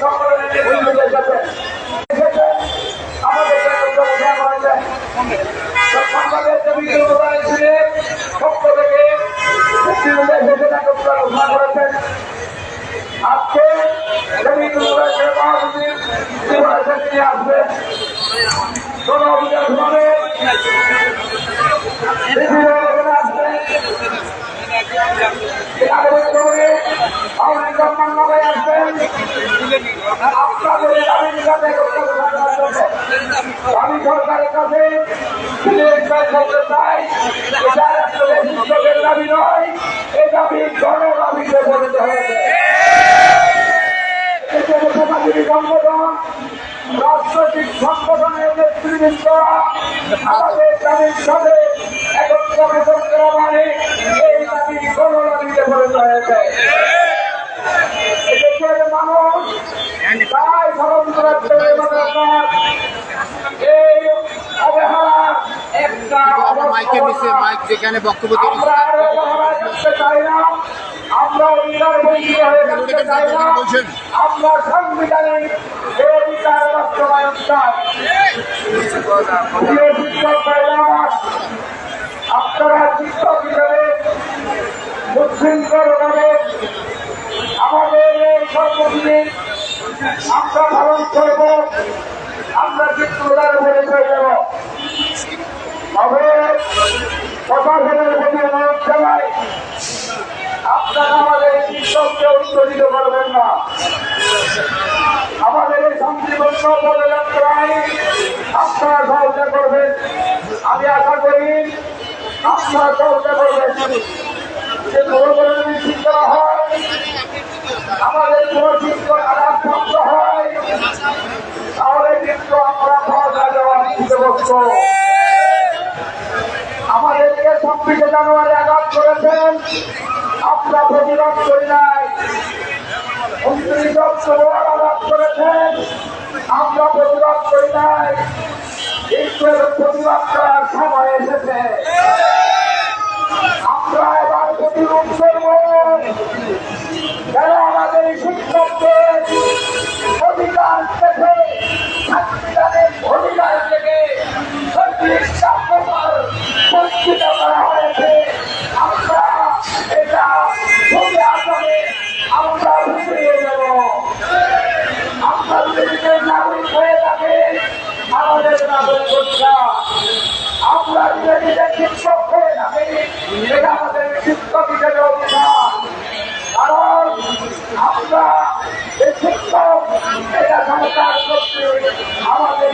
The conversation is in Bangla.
সংগঠনের নেতৃত্বে এসেছেন আমাদের ঘোষণা করেছেন বাংলাদেশ জমির অনুদান ছিলেন আমি সরকারের কাছে বলতে চাই, এটা আসলে শিক্ষকের নয়, এই দাবি জনদাবিতে পরিণত হয়েছে। সংগঠন, রাজনৈতিক সংগঠনের নেতৃবৃন্দ, আমাদের দাবির সাথে একত্র করা মানে এই দাবি গণদাবিতে পরিণত হয়েছে। মানুষ একটা মাইকের মাইক যেখানে বক্তব্য আমরা আরও অবহেলা করতে চাই না। আমরা সাংবিধানিক আপনারা শিক্ষক হিসেবে উচ্ছৃঙ্খলভাবে আমাদের এই কর্মসূচি আমরা পালন করব, আমরা চিত্রদার চলে যাব। তবে প্রশাসনের প্রতি অনুরোধ জানাই, আপনারা আমাদের শিক্ষককে উত্তরিত করবেন না। আমাদের এই শান্তিপূর্ণ পদযাত্রায় আপনারা সহযোগিতা করবেন। আমি আশা করি আপনারা সহযোগিতা করবেন। যে কোনো ধরনের আমাদেরকে ছাব্বিশে জানুয়ারি আঘাত করেছেন, আমরা প্রতিবাদ করি নাই। উনত্রিশ অক্টোবর আঘাত করেছেন, আমরা প্রতিবাদ করি নাই। ঈশ্বরের প্রতিবাদ করার সময় এসেছে। আমরা যদি নাগরিক হয়ে থাকেন আমাদের নাগরিক অধিকার আমরা যদি শিক্ষক হয়ে থাকি, এটা আমাদের শিক্ষক হিসেবে অধিকার কারণ আমরা এই শিক্ষক, এটা সংস্কার করতে আমাদের